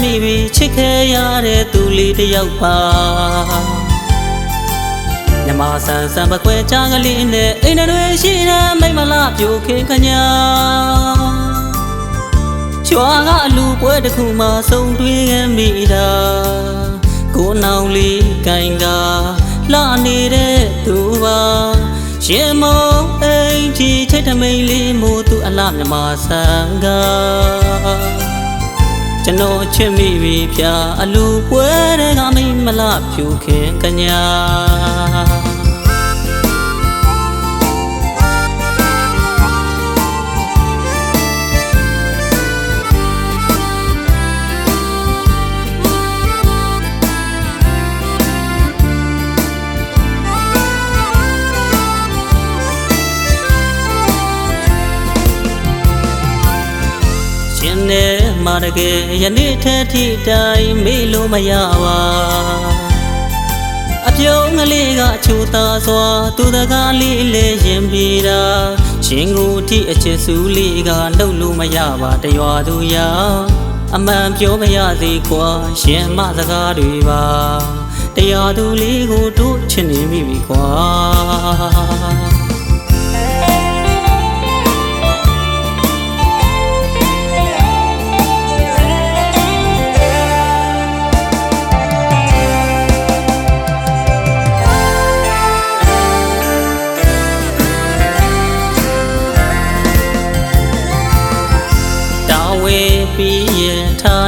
မိပြီးချစ်ခဲ့ရတဲ့သူလေးတစ်ယောက်ပါမြမဆန်ဆန်ပခွဲချားကလေးနဲ့အိမ်တွေရှိတဲ့မိမလားပြိုခင်ခညာချွာကအလူပွဲတစ်ခုမှဆုံတွေ့ခဲ့မိတာကိုနောင်လေးကင်ကလှနေတဲ့သူပါရှင်မုံအိမ်ကြီးချိတ်တမိန်လေးမို့သူအလားမြမဆန်က ကျွန်တော်ချစ်မိပြီဖြာအလူပွဲတွေကမိမလားဖြူခင်ကညာ မာတကယ်ယနေ့ထက်ထိတိုင်းမေ့လို့မရပါအပြုံးကလေးကချိုသာစွာ သူတကားလေးလေးရင်ပြေတာရှင်ကိုအထိအချစ်စုလေးကနှုတ်လို့မရပါတရွာသူရာအမှန်ပြောမရသေးကွာရှင်မစကားတွေပါတရားသူလေးကိုတို့ချစ်နေမိပြီကွာ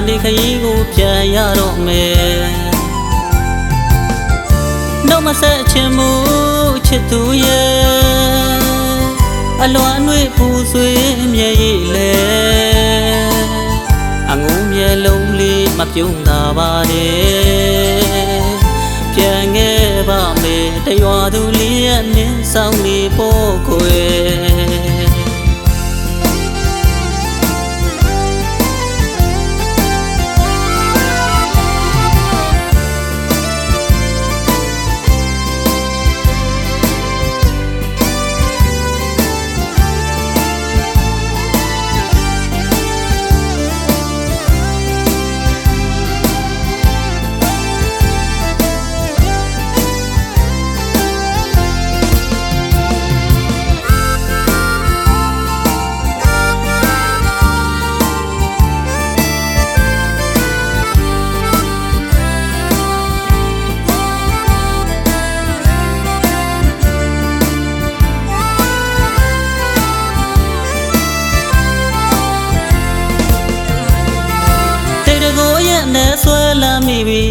ရင်ဌာနေခရီးကိုပြန်ရတော့မယ်နှုတ်မဆက်ချင်မှုချစ်သူရဲ့အလွန်အနှွေပူဆွေးမြဲရည်လေအငုံမျက်လုံးလေးမပြုံးတာပါနဲ့ပြန်ခဲ့ပါမယ်တရွာသူလေးရဲ့နင်းဆောင်နေဖို့ကို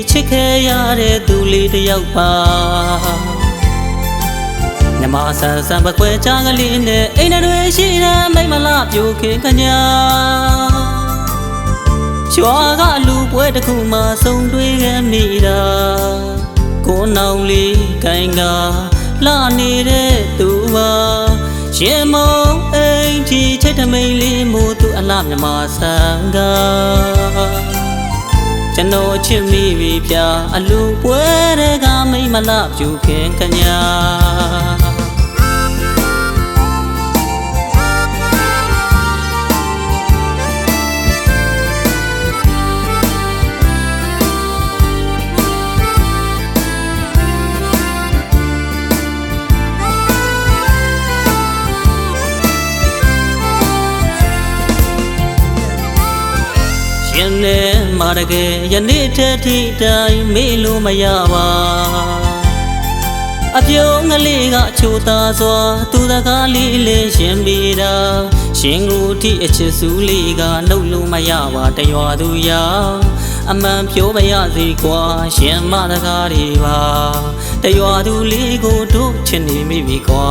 ချစ်ခဲ့ရတဲ့သူလေးတစ်ယောက်ပါမြမဆန်ဆန်ပခွဲချားကလေးနဲ့အိမ်တွေရှိတဲ့မိမလားပြိုခင်ခညာချွာကလူပွဲတစ်ခုမှဆုံတွေ့ခဲ့မိတာကိုနောင်လေးကင်ကလှနေတဲ့သူပါရှင်မုံအိမ်ကြီးချိတ်တမိန်လေးမို့သူအလားမြမဆန်က ကျွန်တော်ချစ်မိပြီဗျာအလူပွဲတွေကမိမလားပြူခင်ခညာ ရှင်နဲ့မာတကယ်ယနေ့ထက်ထိတိုင်းမေ့လို့မရပါအပြုံးကလေးကချိုသာစွာ သူတကားလေးလေးရှင်ပြေတာရှင်ကိုအထိအချစ်စုလေးကနှုတ်လို့မရပါတရွာသူရာအမှန်ပြောမရစေကွာရှင်မတကားတွေပါတရွာသူလေးကိုတို့ချစ်နေမိပြီကွာ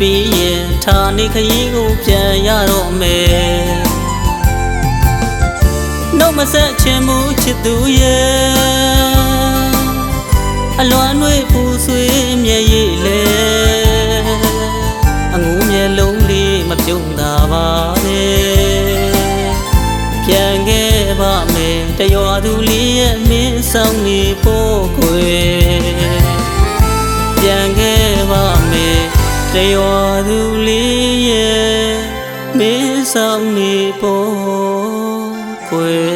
ပြီးရင်ဌာနေခရီးကိုပြန်ရတော့မယ်နှုတ်မဆက်ချင်မှုချစ်သူရဲ့အလွမ်းတွေပူဆွေးမျက်ရည်လဲအငူးမျက်လုံးလေးမပြုံးတာပါပဲပြန်ခဲ့ပါမယ်တရွာသူလေးရဲ့မင်းဆောင်နေပို့ခွေ လျော်သူလေးရဲ့မင်းဆောင်နေပေါ်ကွယ်